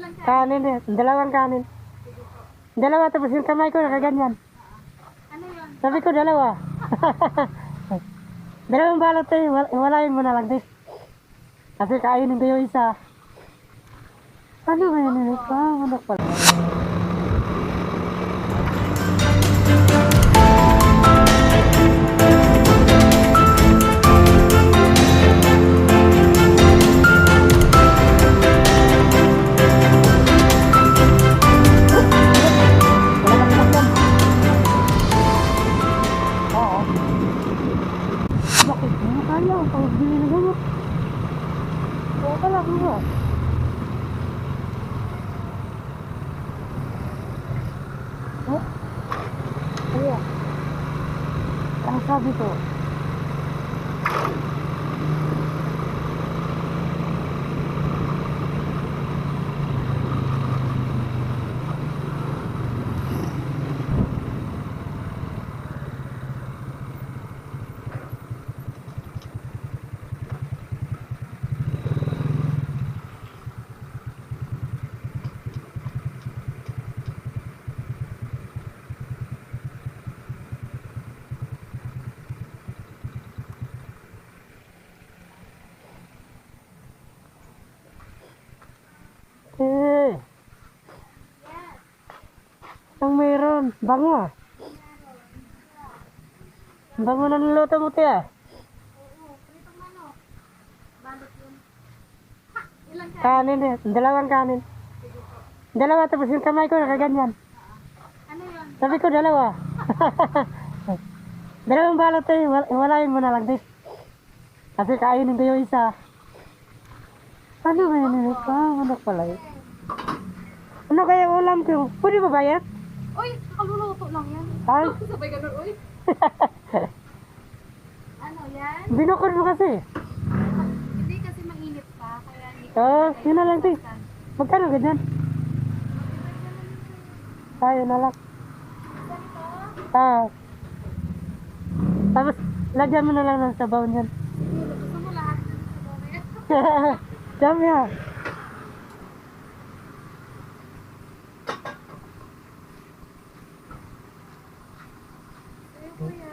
Kanin? Eh. Dalawang kanin. Dalawa tapos yung kamay ko nakaganyan. Ano yun? Sabi ko dalawa. Dalawang balot eh. Wal- Walayin mo na lang din. Kasi kainin ko yung isa. Ano ba yun? Ah, manok pala. Ano kaya? Ang pagbili na gamot. Oo pala, kuha. Oh? Kaya. Ang sabi ko. Eh. Ang meron. Bango ah. Bango na niluto mo tiya. Ilang kanin? Eh. Dalawang kanin. Dalawa tapos yung kamay ko nakaganyan. Ano yun? Sabi ko dalawa. Dalawang balot eh. Wal- Walayin mo na lang din. Kasi kainin ko yung isa. Ano ba yun? Ah, manok pala yun. Ano kaya ulam ko? Pwede ba bayat? Uy, kaluluto lang yan. Ay, Sabay ganun, uy. Ano yan? binukod mo kasi. Hindi kasi mainit pa, kaya hindi ko Oh, yun na lang buksan. Magkano ganyan? Ay, yun na lang. Ah. Tapos, lagyan mo na lang ng sabaw niyan. Gusto mo lahat dun sa bawin. Dami ah. Kuya.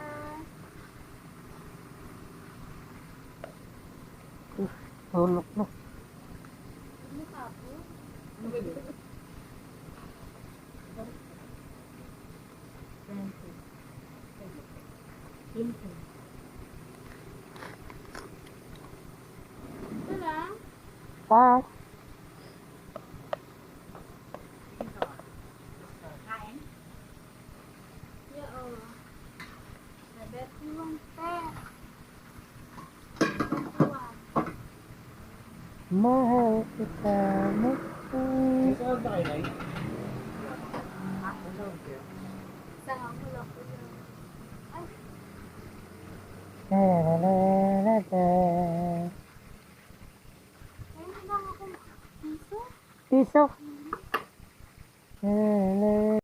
Tulog na. Ano pa po? Ito Mahal kita mesti. La la la la la. Pisau. Pisau. La la.